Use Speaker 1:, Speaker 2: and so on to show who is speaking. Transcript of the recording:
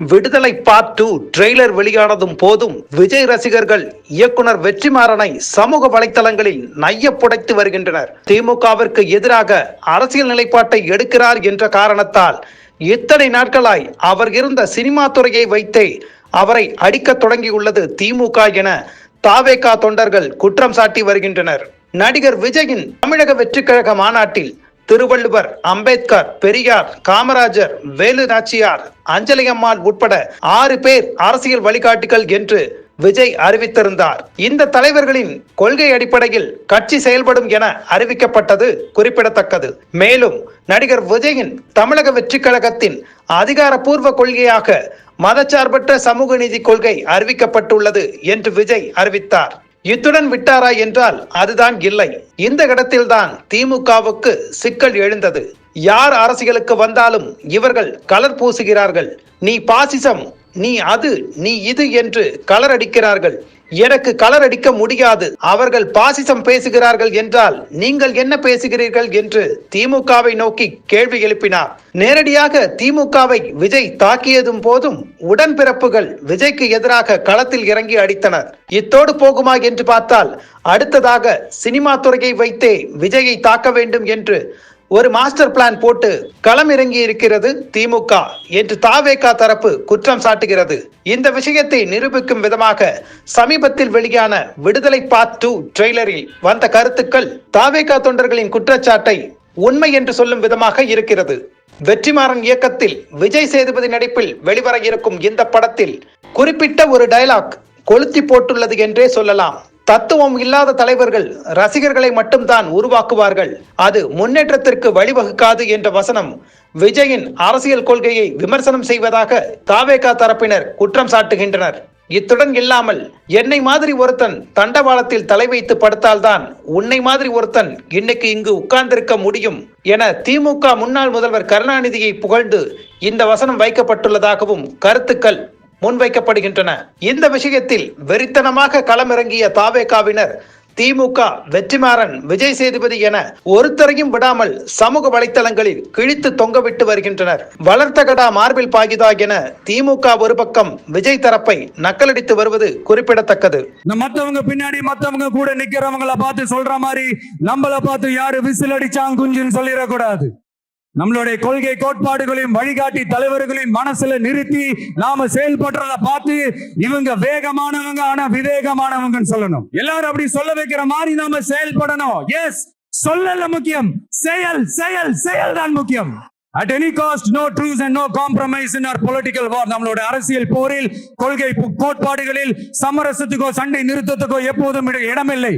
Speaker 1: விடுதலை part two trailer வெளியானதும் போதும் விஜய் ரசிகர்கள் இயக்குனர் வெற்றிமாறனை சமூக வலைத்தளங்களில் நைய புடைத்து வருகின்றனர். திமுகவிற்கு எதிராக அரசியல் நிலைப்பாட்டை எடுக்கிறார் என்ற காரணத்தால் இத்தனை நாட்களாய் அவர் இருந்த சினிமா துறையை வைத்தே அவரை அடிக்கத் தொடங்கியுள்ளது திமுக என தாவேகா தொண்டர்கள் குற்றம் சாட்டி வருகின்றனர். நடிகர் விஜயின் தமிழக வெற்றிக்கழக மாநாட்டில் திருவள்ளுவர் அம்பேத்கர் பெரியார் காமராஜர் வேலு நாச்சியார் அஞ்சலி அம்மாள் உட்பட ஆறு பேர் அரசியல் வழிகாட்டிகள் என்று விஜய் அறிவித்திருந்தார். இந்த தலைவர்களின் கொள்கை அடிப்படையில் கட்சி செயல்படும் என அறிவிக்கப்பட்டது குறிப்பிடத்தக்கது. மேலும் நடிகர் விஜயின் தமிழக வெற்றி கழகத்தின் அதிகாரப்பூர்வ கொள்கையாக மதச்சார்பற்ற சமூக நீதி கொள்கை அறிவிக்கப்பட்டுள்ளது என்று விஜய் அறிவித்தார். இத்துடன் விட்டாரா என்றால் அதுதான் இல்லை. இந்த இடத்தில்தான் திமுகவுக்கு சிக்கல் எழுந்தது. யார் அரசியலுக்கு வந்தாலும் இவர்கள் கலர் பூசுகிறார்கள். நீ பாசிசம் நீ அது நீ இது என்று கலர் அடிக்கிறார்கள். எனக்கு கலர் அடிக்க முடியாது. அவர்கள் பாசிசம் பேசுகிறார்கள் என்றால் நீங்கள் என்ன பேசுகிறீர்கள் என்று திமுகவை நோக்கி கேள்வி எழுப்பினார். நேரடியாக திமுகவை விஜய் தாக்கியதும் போதும் உடன்பிறப்புகள் விஜய்க்கு எதிராக களத்தில் இறங்கி அடித்தனர். இத்தோடு போகுமா என்று பார்த்தால் அடுத்ததாக சினிமா துறையை வைத்தே விஜயை தாக்க வேண்டும் என்று ஒரு மாஸ்டர் பிளான் போட்டு களமிறங்கி இருக்கிறது திமுக. என்று தாவேகா தரப்பு குற்றம் சாட்டுகிறது. இந்த விஷயத்தை நிரூபிக்கும் விதமாக சமீபத்தில் வெளியான விடுதலை பார்ட் டூ ட்ரெய்லரில் வந்த கருத்துக்கள் தாவேகா தொண்டர்களின் குற்றச்சாட்டை உண்மை என்று சொல்லும் விதமாக இருக்கிறது. வெற்றிமாறன் இயக்கத்தில் விஜய் சேதுபதி நடிப்பில் வெளிவர இருக்கும் இந்த படத்தில் குறிப்பிட்ட ஒரு டயலாக் கொளுத்தி போட்டுள்ளது என்றே சொல்லலாம். தத்துவம் இல்லாத தலைவர்கள் ரசிகர்களை மட்டும்தான் உருவாக்குவார்கள். அது முன்னேற்றத்திற்கு வழிவகுக்காது என்ற வசனம் விஜயின் அரசியல் கொள்கையை விமர்சனம் செய்வதாக தாவேகா தரப்பினர் குற்றம் சாட்டுகின்றனர். இத்துடன் இல்லாமல் என்னை மாதிரி ஒருத்தன் தண்டவாளத்தில் தலை வைத்து படுத்தால்தான் உன்னை மாதிரி ஒருத்தன் இன்னைக்கு இங்கு உட்கார்ந்திருக்க முடியும் என திமுக முன்னாள் முதல்வர் கருணாநிதியை புகழ்ந்து இந்த வசனம் வைக்கப்பட்டுள்ளதாகவும் கருத்துக்கள் முன்வைக்கப்படுகின்றன. இந்த விஷயத்தில் வெறித்தனமாக களமிறங்கிய தாவேகாவினர் திமுக வெற்றிமாறன் விஜய் சேதுபதி என ஒருத்தரையும் விடாமல் சமூக வலைத்தளங்களில் கிழித்து தொங்கவிட்டு வருகின்றனர். வளர்த்த கடா மார்பில் பாகிதா என திமுக ஒரு பக்கம் விஜய் தரப்பை நக்கலடித்து வருவது குறிப்பிடத்தக்கது.
Speaker 2: இந்த மத்தவங்க பின்னாடி மத்தவங்க கூட நிக்கிறவங்கள பார்த்து சொல்ற மாதிரி நம்மள பார்த்து யாரு விசில் அடிச்சாங்க குஞ்சுன்னு சொல்லிடக்கூடாது. நம்மளுடைய கொள்கை கோட்பாடுகளையும் வழிகாட்டி தலைவர்களையும் மனசுல நிறுத்தி நாம செயல்படுறத பார்த்து இவங்க வேகமானவங்க ஆனா விவேகமானவங்கன்னு சொல்லணும். எல்லாரும் அப்படி சொல்ல வைக்கிற மாதிரி நாம செயல்படணும். எஸ் சொல்லல முக்கியம். செயல் செயல் செயல் தான் முக்கியம். At any cost no truce and no compromise in our political war நம்மளோட அரசியல் போரில் கொள்கை கோட்பாடுகளில் சமரசத்துக்கோ சண்டை நிறுத்தத்துக்கோ எப்போதும் இடமில்லை.